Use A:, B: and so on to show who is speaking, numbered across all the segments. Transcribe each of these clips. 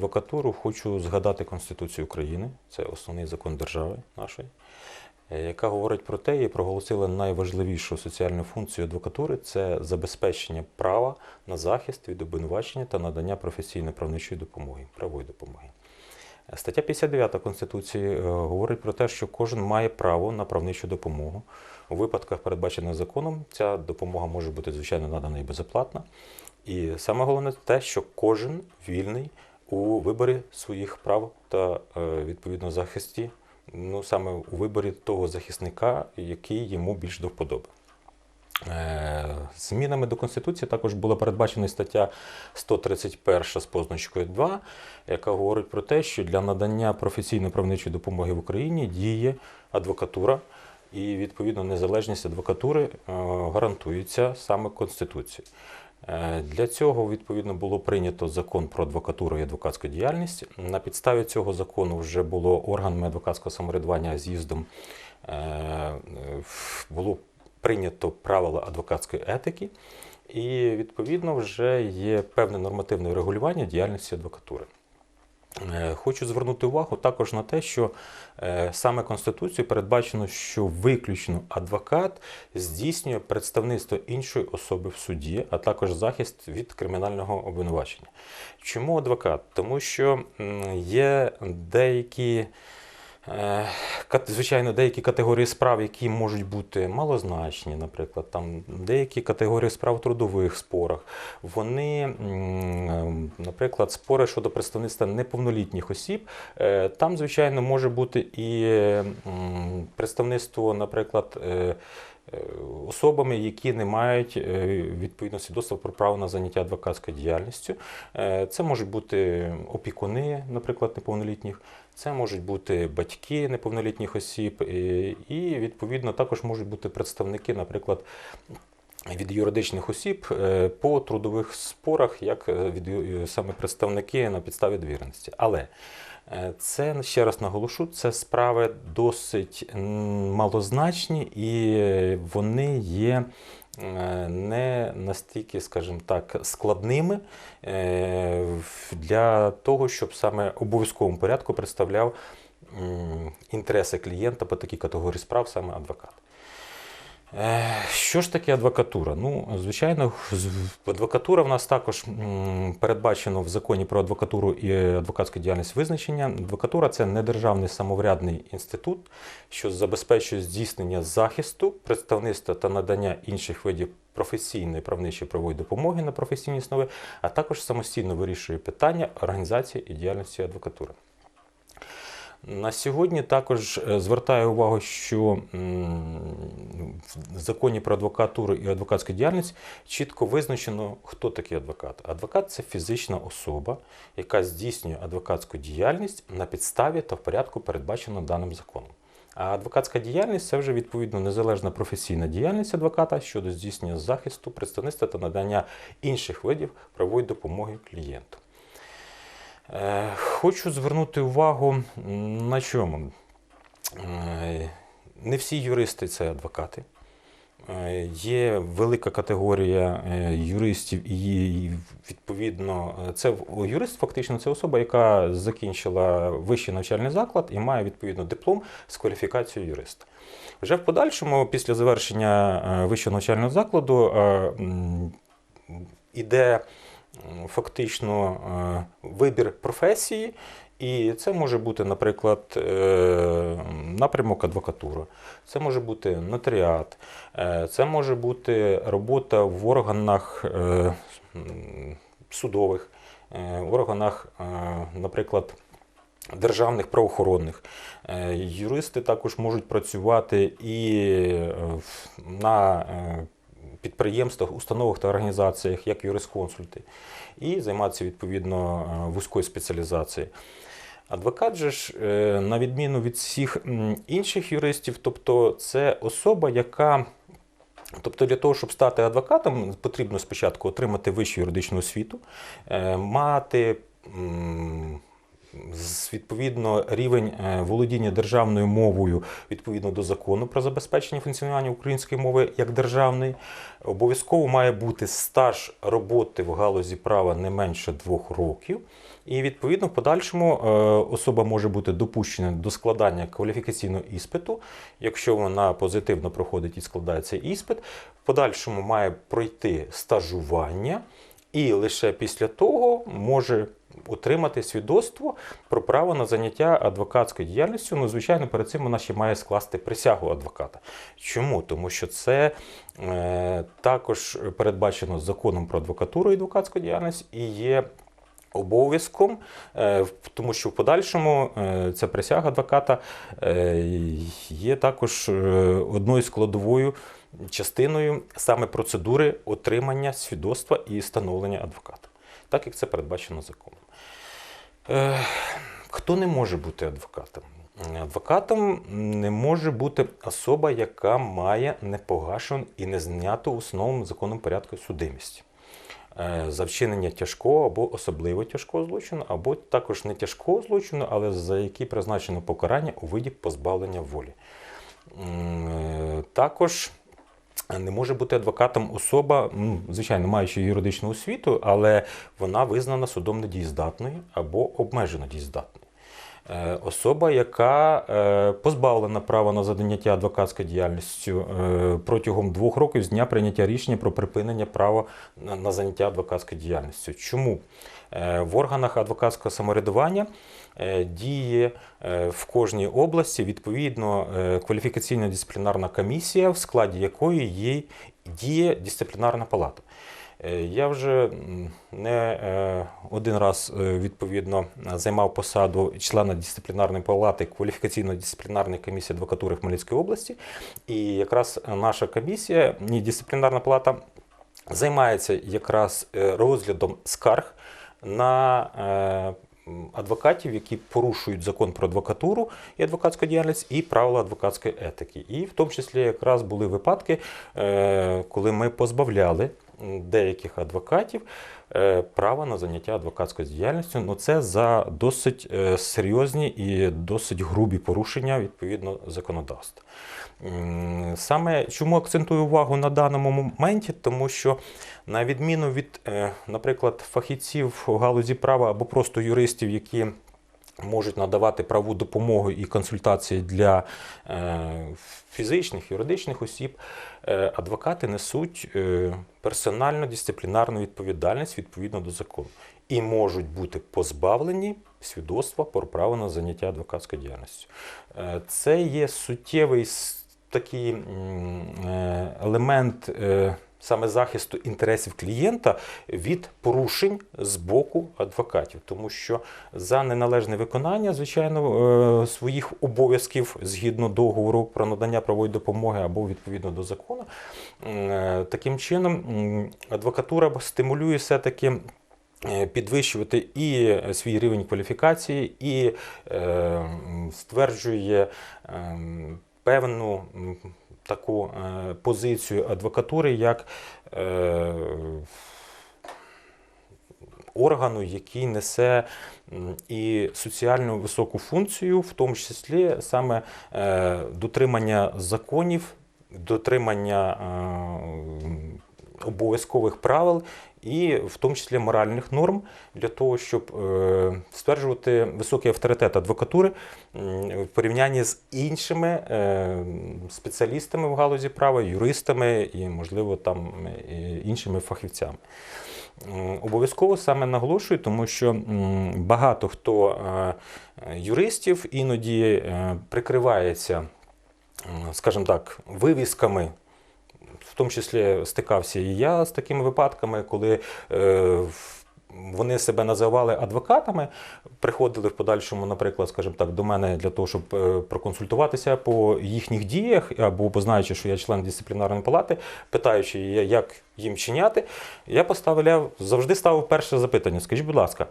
A: адвокатуру, хочу згадати Конституцію України, це основний закон держави нашої, е, яка говорить про те, і проголосила найважливішу соціальну функцію адвокатури це забезпечення права на захист від обвинувачення та надання професійно-правничої допомоги, правої допомоги. Е, стаття 59 Конституції е, говорить про те, що кожен має право на правничу допомогу. У випадках, передбачених законом, ця допомога може бути звичайно надана і безоплатна. І саме головне те, що кожен вільний у виборі своїх прав та е, відповідно захисті, ну саме у виборі того захисника, який йому більш до вподоби. Е, змінами до Конституції також була передбачена стаття 131 з позначкою 2, яка говорить про те, що для надання професійно правничої допомоги в Україні діє адвокатура, і відповідно незалежність адвокатури е, гарантується саме Конституцією. Е, для цього відповідно було прийнято закон про адвокатуру і адвокатську діяльність. На підставі цього закону вже було органами адвокатського самоврядування з'їздом е, було прийнято правила адвокатської етики, і відповідно вже є певне нормативне регулювання діяльності адвокатури. Е, хочу звернути увагу також на те, що е, саме Конституцією передбачено, що виключно адвокат здійснює представництво іншої особи в суді, а також захист від кримінального обвинувачення. Чому адвокат? Тому що є деякі Е, звичайно, деякі категорії справ, які можуть бути малозначні, наприклад, там деякі категорії справ в трудових спорах, вони, е, наприклад, спори щодо представництва неповнолітніх осіб, е, там, звичайно, може бути і представництво, наприклад, Особами, які не мають відповідно свідоцтва про право на заняття адвокатською діяльністю, це можуть бути опікуни, наприклад, неповнолітніх, це можуть бути батьки неповнолітніх осіб, е, і відповідно також можуть бути представники, наприклад. Від юридичних осіб е, по трудових спорах, як е, від саме представники на підставі довіреності. Але це ще раз наголошу, це справи досить малозначні і вони є не настільки, скажімо так, складними е, для того, щоб саме обов'язковому порядку представляв інтереси клієнта по такій категорії справ саме адвокат. Що ж таке адвокатура? Ну, звичайно, адвокатура в нас також передбачено в законі про адвокатуру і адвокатську діяльність визначення. Адвокатура це недержавний самоврядний інститут, що забезпечує здійснення захисту, представництва та надання інших видів професійної правничої правової допомоги на професійній основі, а також самостійно вирішує питання організації і діяльності адвокатури. На сьогодні також е, звертаю увагу, що в законі про адвокатуру і адвокатську діяльність чітко визначено, хто такий адвокат. Адвокат це фізична особа, яка здійснює адвокатську діяльність на підставі та в порядку, передбачено даним законом. А адвокатська діяльність це вже відповідно незалежна професійна діяльність адвоката щодо здійснення захисту, представництва та надання інших видів правової допомоги клієнту. Е, хочу звернути увагу на чому. Е, не всі юристи це адвокати. Е, є велика категорія юристів, і відповідно, це юрист фактично це особа, яка закінчила вищий навчальний заклад і має відповідно диплом з кваліфікацією юриста. Вже в подальшому, після завершення вищого навчального закладу, іде фактично е, вибір професії, і це може бути, наприклад, е, напрямок адвокатура, це може бути нотаріат, е, це може бути робота в органах судових, в органах, наприклад. Державних правоохоронних юристи також можуть працювати і на підприємствах, установах та організаціях, як юрисконсульти, і займатися відповідно е, вузькою спеціалізацією. Адвокат же ж, е, на відміну від всіх інших юристів, тобто це особа, яка Тобто для того, щоб стати адвокатом, потрібно спочатку отримати вищу юридичну освіту, е, мати. Відповідно, рівень е, володіння державною мовою відповідно до закону про забезпечення функціонування української мови як державної обов'язково має бути стаж роботи в галузі права не менше двох років. І відповідно в подальшому е, особа може бути допущена до складання кваліфікаційного іспиту, якщо вона позитивно проходить і складається іспит. В подальшому має пройти стажування, і лише після того може отримати свідоцтво про право на заняття адвокатською діяльністю. Ну, звичайно, перед цим вона ще має скласти присягу адвоката. Чому? Тому що це е, також передбачено законом про адвокатуру і адвокатську діяльність і є. Обов'язком, е, тому що в подальшому е, ця присяга адвоката е, є також одною складовою частиною саме процедури отримання свідоцтва і становлення адвоката, так як це передбачено законом. Е, хто не може бути адвокатом? Адвокатом не може бути особа, яка має непогашену і не зняту основним законом порядку судимість е, за вчинення тяжкого або особливо тяжкого злочину, або також не тяжкого злочину, але за які призначено покарання у виді позбавлення волі. Е, також не може бути адвокатом особа, ну, звичайно, маючи юридичну освіту, але вона визнана судом недієздатною або обмежено дієздатною. Е, особа, яка е, позбавлена права на заняття адвокатською діяльністю е, протягом двох років з дня прийняття рішення про припинення права на заняття адвокатською діяльністю. Чому в органах адвокатського самоврядування діє в кожній області відповідно кваліфікаційна дисциплінарна комісія, в складі якої є діє дисциплінарна палата? Е, я вже не е, один раз е, відповідно займав посаду члена дисциплінарної палати кваліфікаційно-дисциплінарної комісії адвокатури Хмельницької області. І якраз наша комісія, ні, дисциплінарна палата, займається якраз розглядом скарг на Адвокатів, які порушують закон про адвокатуру і адвокатську діяльність, і правила адвокатської етики, і в тому числі якраз були випадки, коли ми позбавляли деяких адвокатів е, право на заняття адвокатською діяльністю. Ну це за досить е, серйозні і досить грубі порушення відповідно законодавства. Саме чому акцентую увагу на даному моменті, тому що, на відміну від, е, наприклад, фахівців в галузі права або просто юристів, які можуть надавати праву допомогу і консультації для е, фізичних, юридичних осіб, е, адвокати несуть е, персональну дисциплінарну відповідальність відповідно до закону і можуть бути позбавлені свідоцтва про право на заняття адвокатською діяльністю. Це є суттєвий такий елемент саме захисту інтересів клієнта від порушень з боку адвокатів, тому що за неналежне виконання, звичайно, е, своїх обов'язків згідно договору про надання правової допомоги або відповідно до закону, е, таким чином адвокатура стимулює все таки. Е, підвищувати і свій рівень кваліфікації, і е, стверджує е, певну таку е, позицію адвокатури як е, органу, який несе і соціальну високу функцію, в тому числі саме е, дотримання законів, дотримання обов'язкових правил і в тому числі моральних норм для того, щоб е, стверджувати високий авторитет адвокатури в порівнянні з іншими е, спеціалістами в галузі права, юристами і, можливо, там е, іншими фахівцями. Обов'язково саме наголошую, тому що багато хто юристів іноді прикривається, скажімо так, вивісками в тому числі стикався і я з такими випадками, коли е, вони себе називали адвокатами, приходили в подальшому, наприклад, скажімо так, до мене для того, щоб е, проконсультуватися по їхніх діях, або познаючи, що я член дисциплінарної палати, питаючи, як їм чиняти, я поставляв завжди ставив перше запитання. Скажіть, будь ласка,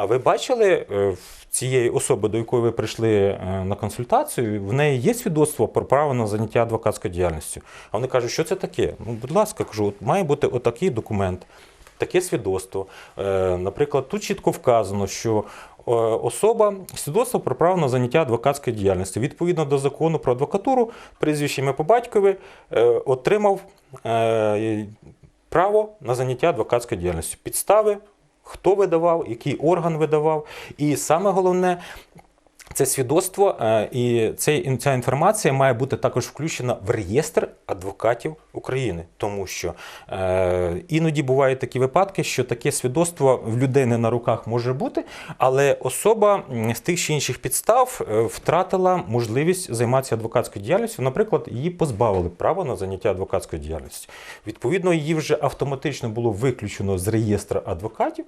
A: а ви бачили е, цієї особи, до якої ви прийшли е, на консультацію, в неї є свідоцтво про право на заняття адвокатською діяльністю? А вони кажуть, що це таке? Ну, будь ласка, кажу, от має бути отакий документ, таке свідоцтво. Е, наприклад, тут чітко вказано, що особа свідоцтво про право на заняття адвокатської діяльності відповідно до закону про адвокатуру, прізвище прізвищем по батькові отримав право на заняття адвокатської діяльності. Підстави хто видавав, який орган видавав, і саме головне це свідоцтво е, і ця інформація має бути також включена в реєстр адвокатів України, тому що е, іноді бувають такі випадки, що таке свідоцтво в людини на руках може бути, але особа з тих чи інших підстав е, втратила можливість займатися адвокатською діяльністю. Наприклад, її позбавили права на заняття адвокатською діяльністю. Відповідно, її вже автоматично було виключено з реєстра адвокатів.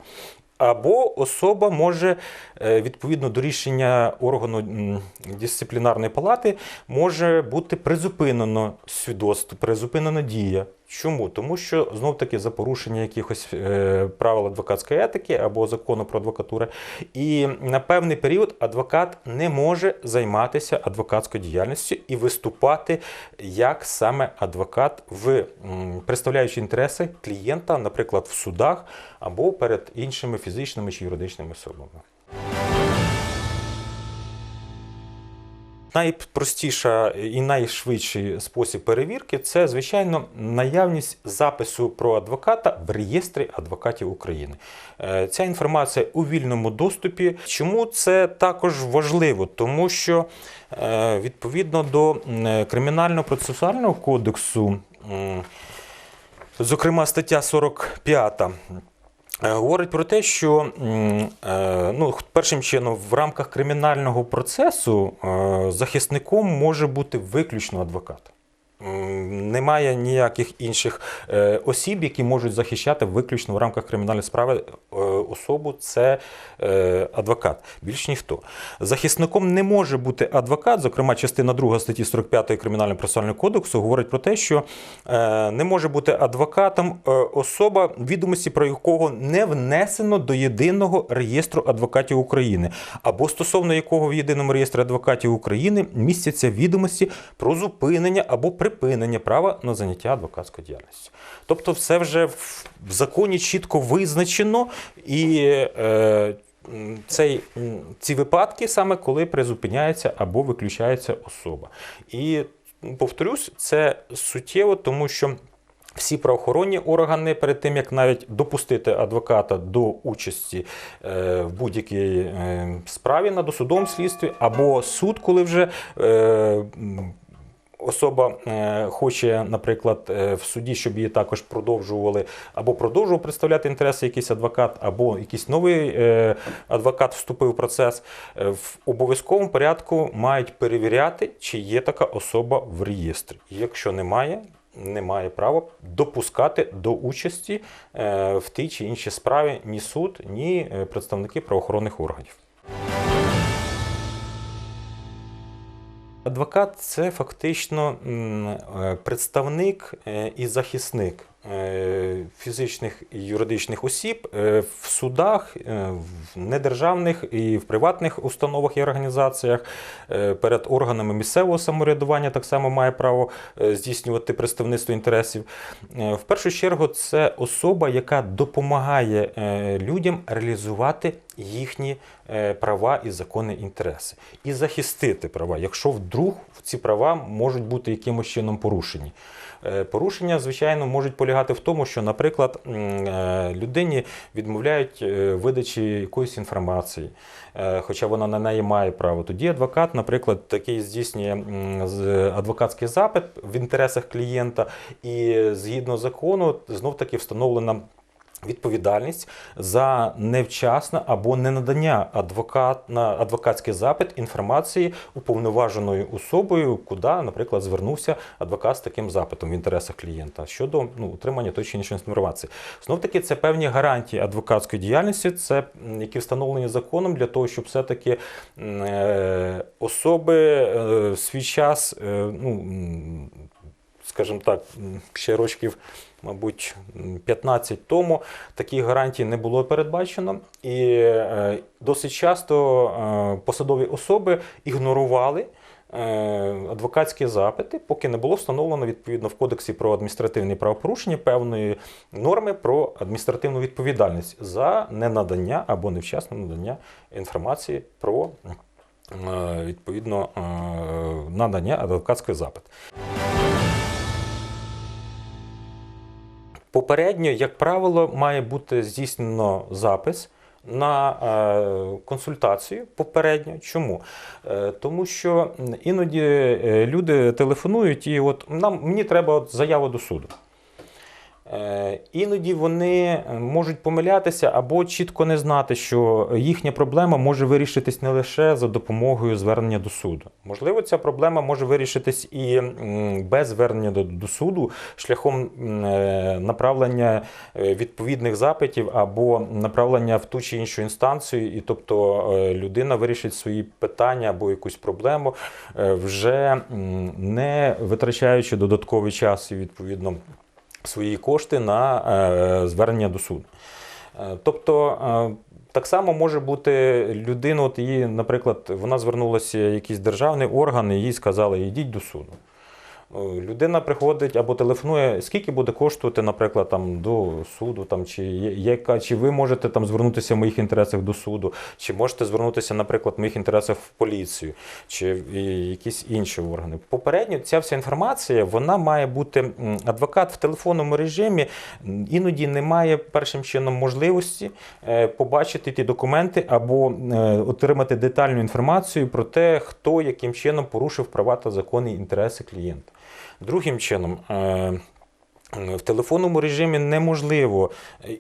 A: Або особа може е, відповідно до рішення органу дисциплінарної палати може бути призупинено свідоцтво, призупинена дія. Чому? Тому що знов таки за порушення якихось е, правил адвокатської етики або закону про адвокатуру, і на певний період адвокат не може займатися адвокатською діяльністю і виступати як саме адвокат, в представляючи інтереси клієнта, наприклад, в судах або перед іншими фізичними чи юридичними особами. Найпростіша і найшвидший спосіб перевірки це, звичайно, наявність запису про адвоката в реєстрі адвокатів України. Е, ця інформація у вільному доступі. Чому це також важливо? Тому що е, відповідно до е, кримінально процесуального кодексу, зокрема стаття 45. Е, говорить про те, що е, ну, першим чином в рамках кримінального процесу е, захисником може бути виключно адвокат немає ніяких інших е, осіб, які можуть захищати виключно в рамках кримінальної справи е, особу. Це е, адвокат. Більш ніхто захисником не може бути адвокат. Зокрема, частина 2 статті 45 кримінального процесуального кодексу говорить про те, що не може бути адвокатом особа, відомості про якого не внесено до єдиного реєстру адвокатів України, або стосовно якого в єдиному реєстрі адвокатів України містяться відомості про зупинення або при припинення права на заняття адвокатською діяльністю. Тобто, все вже в законі чітко визначено і. Е, цей, Ці випадки саме коли призупиняється або виключається особа. І повторюсь, це суттєво, тому що всі правоохоронні органи перед тим, як навіть допустити адвоката до участі е, в будь-якій е, справі на досудовому слідстві, або суд, коли вже е, особа е, хоче, наприклад, е, в суді, щоб її також продовжували або продовжував представляти інтереси якийсь адвокат, або якийсь новий е, адвокат вступив в процес, в обов'язковому порядку мають перевіряти, чи є така особа в реєстрі. Якщо немає, немає права допускати до участі в тій чи іншій справі ні суд, ні представники правоохоронних органів. Адвокат це фактично е, представник е, і захисник Е, фізичних і юридичних осіб е, в судах, е, в недержавних і в приватних установах і організаціях перед органами місцевого самоврядування так само має право здійснювати представництво інтересів. В першу чергу, це особа, яка допомагає людям реалізувати їхні права і законні інтереси, і захистити права, якщо вдруг ці права можуть бути якимось чином порушені. Е, порушення, звичайно, можуть полягати в тому, що, наприклад, е, людині відмовляють е, видачі якоїсь інформації, хоча вона на неї має право. Тоді адвокат, наприклад, такий здійснює адвокатський запит в інтересах клієнта, і згідно закону, знов таки встановлена відповідальність за невчасне або ненадання адвокат на адвокатський запит інформації уповноваженою особою, куди, наприклад, звернувся адвокат з таким запитом в інтересах клієнта щодо ну, утримання той чи іншої інформації. Знов таки, це певні гарантії адвокатської діяльності, це які встановлені законом для того, щоб все-таки е, особи е, в свій час. Е, ну, Скажімо так, ще рочків мабуть, 15 тому таких гарантій не було передбачено, і е, досить часто е, посадові особи ігнорували. Е, адвокатські запити, поки не було встановлено відповідно в Кодексі про адміністративні правопорушення певної норми про адміністративну відповідальність за ненадання або невчасне надання інформації про відповідно надання адвокатський запиту. Попередньо, як правило, має бути здійснено запис. На е, консультацію попередньо. Чому? Е, тому що іноді е, люди телефонують, і от нам мені треба от заяву до суду. Е, іноді вони е, можуть помилятися або чітко не знати, що їхня проблема може вирішитись не лише за допомогою звернення до суду. Можливо, ця проблема може вирішитись і без звернення до суду, шляхом е, направлення відповідних запитів або направлення в ту чи іншу інстанцію, і тобто людина вирішить свої питання або якусь проблему, вже не витрачаючи додатковий час і відповідно свої кошти на е, звернення до суду. Е, тобто. Е, так само може бути людина, от її, наприклад, вона звернулася в якийсь державний орган, і їй сказали, йдіть до суду. Е, людина приходить або телефонує, скільки буде коштувати, наприклад, там до суду, там чи яка, чи ви можете там звернутися в моїх інтересах до суду, чи можете звернутися, наприклад, в моїх інтересах в поліцію, чи в якісь інші органи. Попередньо ця вся інформація вона має бути адвокат в телефонному режимі, іноді не має першим чином можливості е, побачити ті документи або е, отримати детальну інформацію про те, хто яким чином порушив права та законні інтереси клієнта. Другим чином. Е, в телефонному режимі неможливо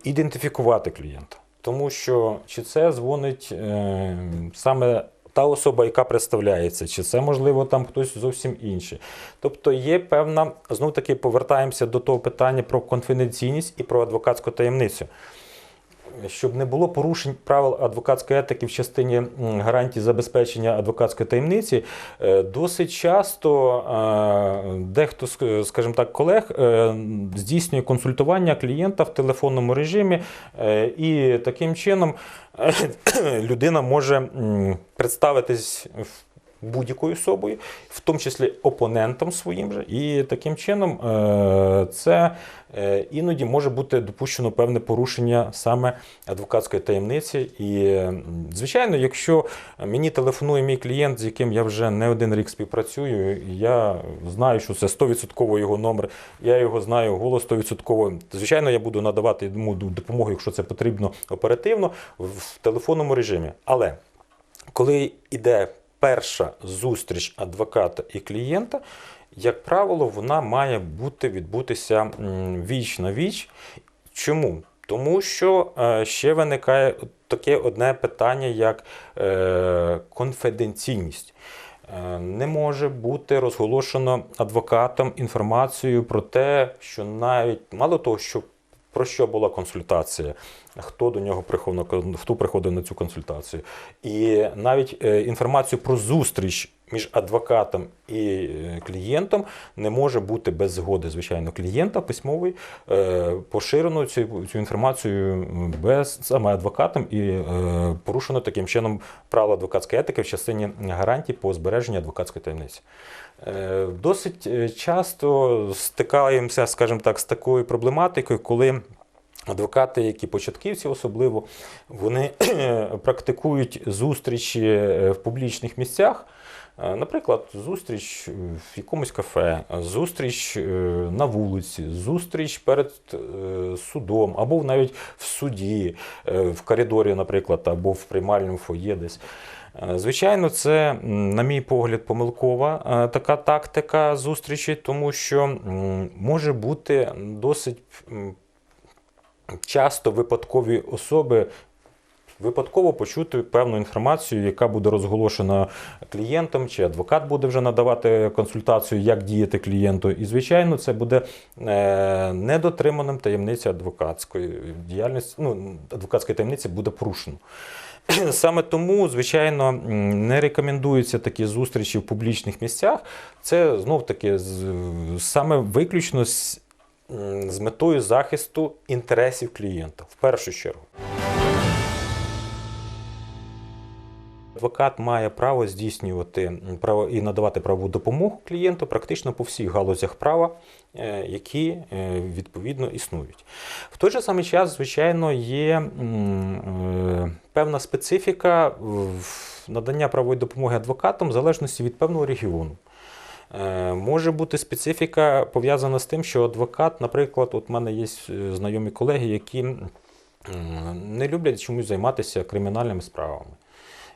A: ідентифікувати клієнта, тому що чи це дзвонить е, саме та особа, яка представляється, чи це можливо там хтось зовсім інший. Тобто є певна, знов таки повертаємося до того питання про конфіденційність і про адвокатську таємницю, щоб не було порушень правил адвокатської етики в частині гарантій забезпечення адвокатської таємниці, е, досить часто. Е, Дехто скажімо так, колег е, здійснює консультування клієнта в телефонному режимі, е, і таким чином е, людина може представитись в будь-якою особою, в тому числі опонентом своїм же. І таким чином е, це е, іноді може бути допущено певне порушення саме адвокатської таємниці. І, звичайно, якщо мені телефонує мій клієнт, з яким я вже не один рік співпрацюю, я знаю, що це 100% його номер, я його знаю, голос 100%. Звичайно, я буду надавати йому допомогу, якщо це потрібно оперативно, в телефонному режимі. Але коли йде перша зустріч адвоката і клієнта, як правило, вона має бути відбутися віч на віч. Чому? Тому що е, ще виникає таке одне питання, як е, конфіденційність. Е, не може бути розголошено адвокатом інформацію про те, що навіть мало того, що про що була консультація хто до нього приходив хто приходив на цю консультацію, і навіть е, інформацію про зустріч між адвокатом і е, клієнтом не може бути без згоди, звичайно, клієнта письмовий е, поширено цю цю інформацію без саме адвокатом і порушено таким чином правила адвокатської етики в частині гарантій по збереженню адвокатської таємниці. Досить часто стикаємося, скажімо так, з такою проблематикою, коли. Адвокати, які початківці, особливо вони практикують зустрічі е, в публічних місцях. Е, наприклад, зустріч в якомусь кафе, зустріч е, на вулиці, зустріч перед судом, або навіть в суді, в коридорі, наприклад, або в приймальному фоє десь. Звичайно, це, на мій погляд, помилкова така тактика зустрічі, тому що може бути досить часто випадкові особи. Випадково почути певну інформацію, яка буде розголошена клієнтом, чи адвокат буде вже надавати консультацію, як діяти клієнту. І, звичайно, це буде е, недотриманим таємниці адвокатської діяльності, ну, адвокатської таємниці буде порушено. Саме тому, звичайно, не рекомендуються такі зустрічі в публічних місцях. Це знов таки саме виключно з з метою захисту інтересів клієнта в першу чергу. Адвокат має право здійснювати право і надавати правову допомогу клієнту практично по всіх галузях права, е, які е, відповідно існують. В той же самий час, звичайно, є е, певна специфіка надання правової допомоги адвокатам в залежності від певного регіону. Е, може бути специфіка пов'язана з тим, що адвокат, наприклад, от в мене є е, знайомі колеги, які не люблять чомусь займатися кримінальними справами.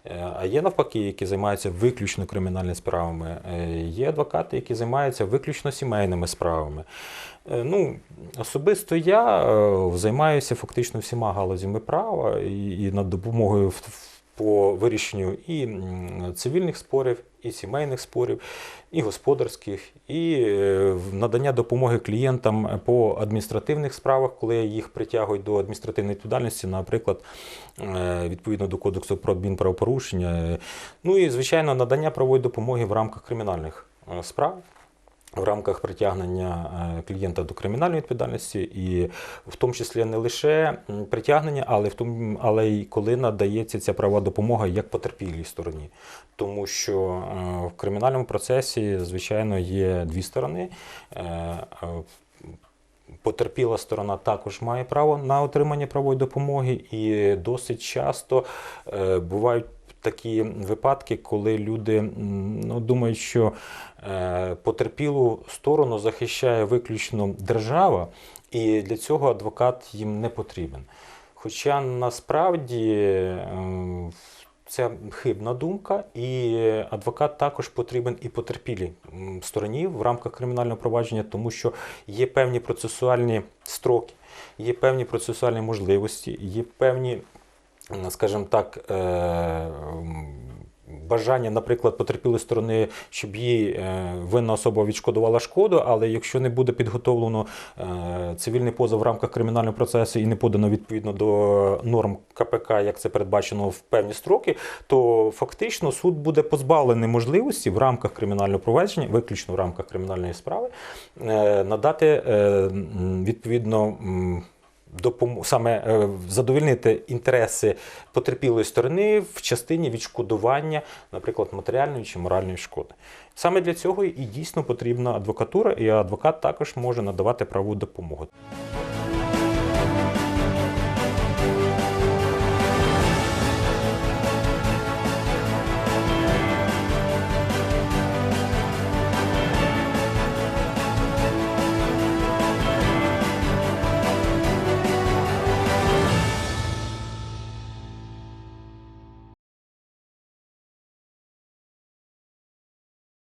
A: Е, а є навпаки, які займаються виключно кримінальними справами. Є адвокати, які займаються виключно сімейними справами. Ну, Особисто я займаюся фактично всіма галузями права і над допомогою по вирішенню і цивільних спорів і сімейних спорів, і господарських, і е, надання допомоги клієнтам по адміністративних справах, коли їх притягують до адміністративної відповідальності, наприклад, е, відповідно до кодексу про адмінправопорушення. Ну і звичайно, надання правової допомоги в рамках кримінальних е, справ в рамках притягнення е, клієнта до кримінальної відповідальності, і в тому числі не лише притягнення, але в тому, але й коли надається ця права допомога як потерпілій стороні, тому що е, в кримінальному процесі, звичайно, є дві сторони. Е, потерпіла сторона також має право на отримання правової допомоги, і досить часто бувають такі випадки, коли люди ну, думають, що е, потерпілу сторону захищає виключно держава, і для цього адвокат їм не потрібен. Хоча насправді ем, це хибна думка, і адвокат також потрібен і потерпілій стороні в рамках кримінального провадження, тому що є певні процесуальні строки, є певні процесуальні можливості, є певні Скажем так, е, бажання, наприклад, потерпілої сторони, щоб їй е, винна особа відшкодувала шкоду, але якщо не буде підготовлено е, цивільний позов в рамках кримінального процесу і не подано відповідно до норм КПК, як це передбачено в певні строки, то фактично суд буде позбавлений можливості в рамках кримінального провадження, виключно в рамках кримінальної справи, надати відповідно допом... саме е, задовільнити інтереси потерпілої сторони в частині відшкодування, наприклад, матеріальної чи моральної шкоди. Саме для цього і дійсно потрібна адвокатура, і адвокат також може надавати праву допомогу.